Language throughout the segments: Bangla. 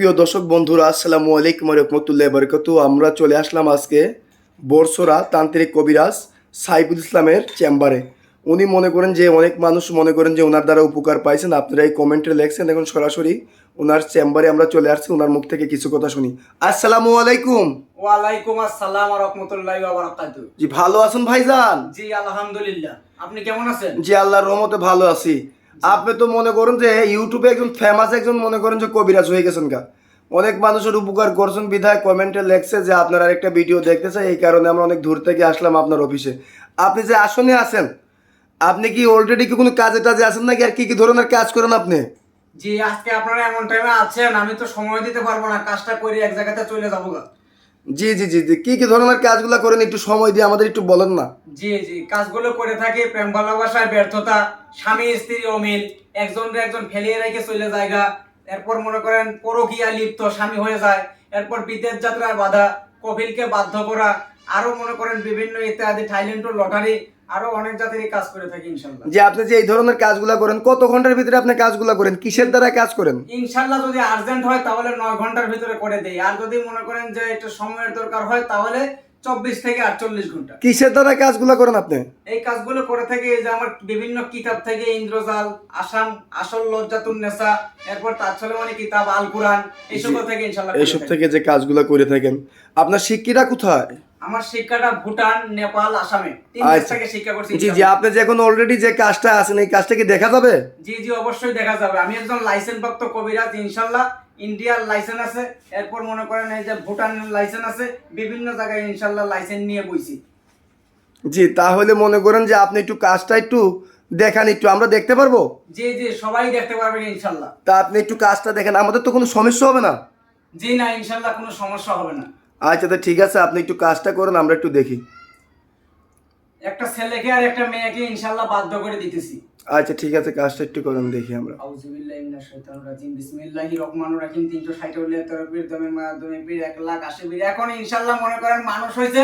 সুপ্রিয় দর্শক বন্ধুরা আসসালামু আলাইকুম রহমতুল্লাহ বরকত আমরা চলে আসলাম আজকে বর্ষরা তান্ত্রিক কবিরাজ সাইফুল ইসলামের চেম্বারে। উনি মনে করেন যে অনেক মানুষ মনে করেন যে ওনার দ্বারা উপকার পাইছেন। আপনারা এই কমেন্টে লেখছেন এখন সরাসরি ওনার চেম্বারে আমরা চলে আসছি ওনার মুখ থেকে কিছু কথা শুনি। আসসালামু আলাইকুম। ওয়ালাইকুম আসসালাম রহমতুল্লাহি ওয়া বারাকাতুহু। জি ভালো আছেন ভাইজান? জি আলহামদুলিল্লাহ। আপনি কেমন আছেন? জি আল্লাহর রহমতে ভালো আছি। আপনি তো মনে করেন যে ইউটিউবে একজন ফেমাস একজন মনে করেন যে কবিরাজ হয়ে গেছেন গা। অনেক মানুষের উপকার করছেন, বিধায় কমেন্টে লেখছে যে আপনার আরেকটা ভিডিও দেখতেছে, এই কারণে আমরা অনেক দূর থেকে আসলাম আপনার অফিসে আপনি যে আসনে আছেন, আপনি কি অলরেডি কি কোনো কাজে টাজে আছেন নাকি? আর কি কি ধরনের কাজ করেন আপনি? জি, আজকে আপনারা এমন টাইমে আছেন, আমি তো সময় দিতে পারব না, কাজটা করে এক জায়গাতে চলে যাব গা। জি জি জি জি। কি কি ধরনের কাজগুলো করেন একটু সময় দিয়ে আমাদের একটু বলেন না। জি জি, কাজগুলো করে থাকি, প্রেম ভালোবাসার ব্যর্থতা, স্বামী, স্ত্রী অমিল একজন একজন ফেলিয়ে রেখে চলে জায়গা। এরপর মনে করেন পরকিয়া লিপ্ত স্বামী হয়ে যায়। এরপর বিদেশ যাত্রার বাধা, কপিলকে বাধ্য করা আরও মনে করেন বিভিন্ন ইত্যাদি থাইল্যান্ড লটারি আরও অনেক জাতির কাজ করে থাকি ইনশাল্লাহ। যে আপনি যে এই ধরনের কাজগুলো করেন কত ঘণ্টার ভিতরে আপনি কাজগুলো করেন? কিসের দ্বারা কাজ করেন? ইনশাল্লাহ যদি আর্জেন্ট হয় তাহলে নয় ঘণ্টার ভিতরে করে দেই। আর যদি মনে করেন যে একটু সময়ের দরকার হয় তাহলে চব্বিশ থেকে আটচল্লিশ ঘণ্টা। কিসের দ্বারা কাজগুলো করেন আপনি? এই কাজগুলো করে থাকি এই যে আমার বিভিন্ন কিতাব থেকে ইন্দ্রজাল আসাম আসল লজ্জাতুন নেশা এরপর তাৎসলমানি কিতাব আল কোরআন এইসব থেকে ইনশাল্লাহ এইসব থেকে যে কাজগুলো করে থাকেন। আপনার শিক্ষিরা কোথায়? আমার শিক্ষাটা ভুটান নেপাল আসামে। তিন দেশ আচ্ছা। থেকে শিক্ষা করছি জি জি আপনি যে এখন অলরেডি যে কাজটা আছেন এই কাজটা কি দেখা যাবে? জি জি অবশ্যই দেখা যাবে। আমি একজন লাইসেন্স প্রাপ্ত কবিরাজ ইনশাল্লাহ। ইন্ডিয়ার লাইসেন্স আছে। এরপর মনে করেন এই যে ভুটানের লাইসেন্স আছে বিভিন্ন জায়গায় ইনশাল্লাহ লাইসেন্স নিয়ে বইছি। জি তাহলে মনে করেন যে আপনি একটু কাজটা একটু দেখান একটু আমরা দেখতে পারব? জি জি সবাই দেখতে পারবেন ইনশাল্লাহ। তা আপনি একটু কাজটা দেখেন আমাদের তো কোনো সমস্যা হবে না। জি না ইনশাল্লাহ কোনো সমস্যা হবে না। আচ্ছা তো ঠিক আছে আপনি একটু কাজটা করেন আমরা একটু দেখি। একটা ছেলেকে আর একটা মেয়েকে ইনশাল্লাহ বাধ্য করে দিতেছি। আচ্ছা ঠিক আছে কাজটা একটু করেন দেখি আমরা। আউযুবিল্লাহি মিনাশ শাইতানির রাজিম বিসমিল্লাহির রহমানির রহিম 360 তরফের দমের মাধ্যমে পীর 1 লাখ 80 বীর এখন ইনশাল্লাহ মনে করেন মানুষ হয়েছে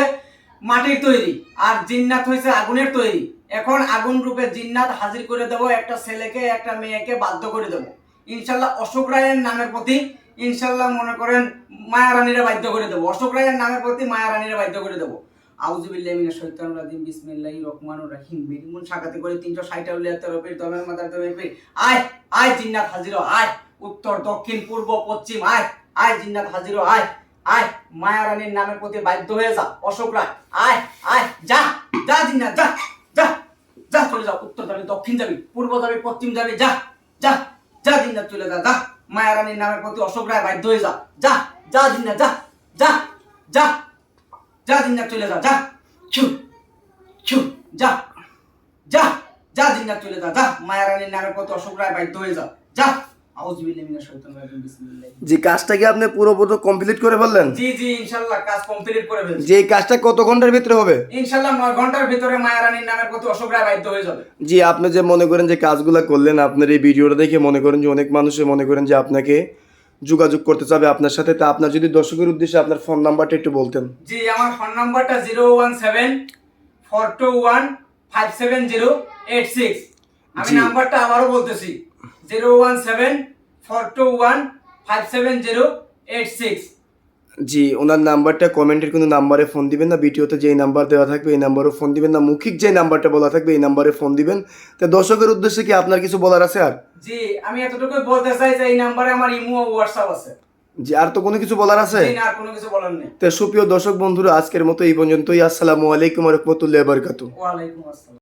মাটির তৈরি আর জিন্নাত হইছে আগুনের তৈরি। এখন আগুন রূপে জিন্নাত হাজির করে দেব একটা ছেলেকে একটা মেয়েকে বাধ্য করে দেব। ইনশাল্লাহ অশোক রায়ের নামের প্রতি ইনশাল্লাহ মনে করেন মায়া রানীরা বাধ্য করে দেবো। অশোক রায়ের নামের প্রতি মায়া রানীরা বাধ্য করে দেবো। আউযুবিল্লাহি মিনাশ শাইতানির রাজিম। বিসমিল্লাহির রহমানির রহিম। বিরিমুন সাকাতে করে 360 উলিয়া তরফের দমের মাথার দমে পীর আয় আয় জিন্নাত হাজির, আয়। উত্তর, দক্ষিণ, পূর্ব, পশ্চিম, আয় আয় জিন্নাত হাজির, আয় আয়। মায়া রানীর নামের প্রতি বাধ্য হয়ে যা, অশোক রায়। আয় আয়, যা যা জিন্নাত, যা যা যা চলে যাও উত্তর যাবি, দক্ষিণ যাবি, পূর্ব যাবি, পশ্চিম যাবি, যা যা। যা জিন্নাত চলে যা যা। মায়া রানীর নামের প্রতি অশোক রায় বাধ্য হয়ে যা। যা যা জিন্নাত, যা যা যা যা জিন্নাত চলে যা যা। ছু ছু, যা যা যা জিন্নাত চলে যা যা। মায়া রানীর নামের প্রতি অশোক রায় বাধ্য হয়ে যা যা। যে কাজটা কি আপনি পুরোপুরি কমপ্লিট করে ফেললেন? জি জি ইনশাআল্লাহ কাজ কমপ্লিট করে ফেলছি। যে এই কাজটা কত ঘণ্টার ভিতরে হবে? ইনশাআল্লাহ নয় ঘণ্টার ভিতরে মায়া রানীর নামের প্রতি রায় বাধ্য হয়ে যাবে। জি আপনি যে মনে করেন যে কাজগুলো করলেন আপনার এই ভিডিওটা দেখে মনে করেন যে অনেক মানুষে মনে করেন যে আপনাকে যোগাযোগ করতে চাবে আপনার সাথে। তা আপনার যদি দর্শকের উদ্দেশ্যে আপনার ফোন নাম্বারটা একটু বলতেন। জি আমার ফোন নাম্বারটা zero one seven four two one five seven zero eight six আমি নাম্বারটা আবারও বলতেছি। Zero one seven four two one five seven zero eight six. জি ওনার নাম্বারটা কমেন্টের কোনো নাম্বারে ফোন দিবেন না ভিডিওতে যেই নাম্বার দেওয়া থাকবে এই নাম্বারে ফোন দিবেন না মৌখিক যে নাম্বারটা বলা থাকবে এই নাম্বারে ফোন দিবেন। তা দর্শকের উদ্দেশ্যে কি আপনার কিছু বলার আছে আর? জি আমি এতটুকুই বলতে চাই যে এই নাম্বারে আমার ইমো হোয়াটসঅ্যাপ আছে। জি আর তো কোনো কিছু বলার আছে? আর কোনো কিছু বলার নেই। তো সুপ্রিয় দর্শক বন্ধুরা আজকের মতো এই পর্যন্তই। আসসালামু আলাইকুম রহমতুল্লাহ বারকাতু ওয়ালাইকুম আসসালাম।